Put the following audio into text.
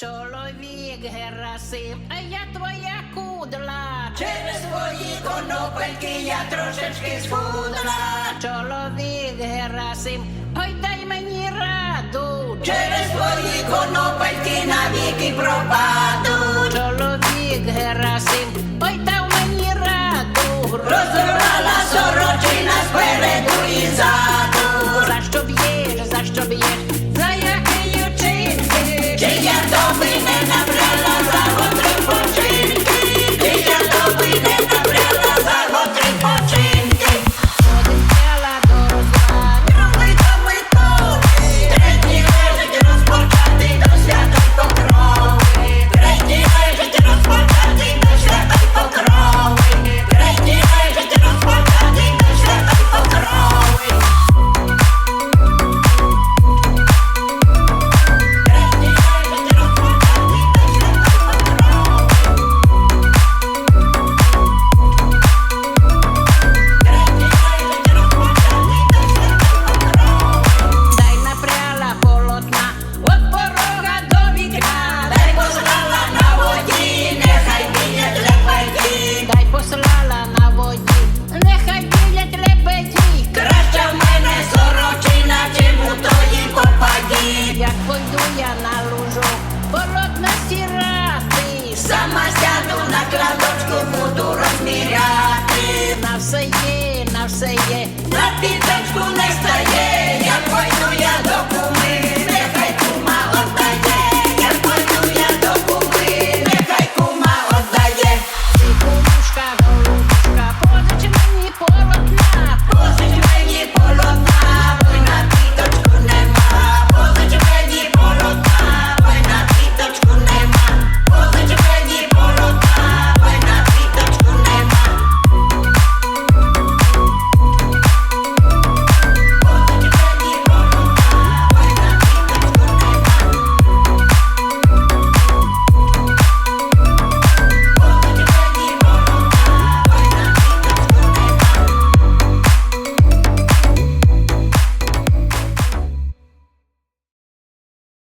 Чоловік Герасим, а я твоя кудла. Через свої конопельки я трошечки схудла. Чоловік Герасим, ой дай мені раду. Через свої конопельки навіки пропаду. Чоловік Герасим, ой дав мені раду. Розорвала сорочина спереду і ззаду. За що б'єш, за що б'єш, Пойду я на лужу, полотна стирати. Сама сяду на кладочку, буду розміряти. На все є, на все є. На підточку не стає,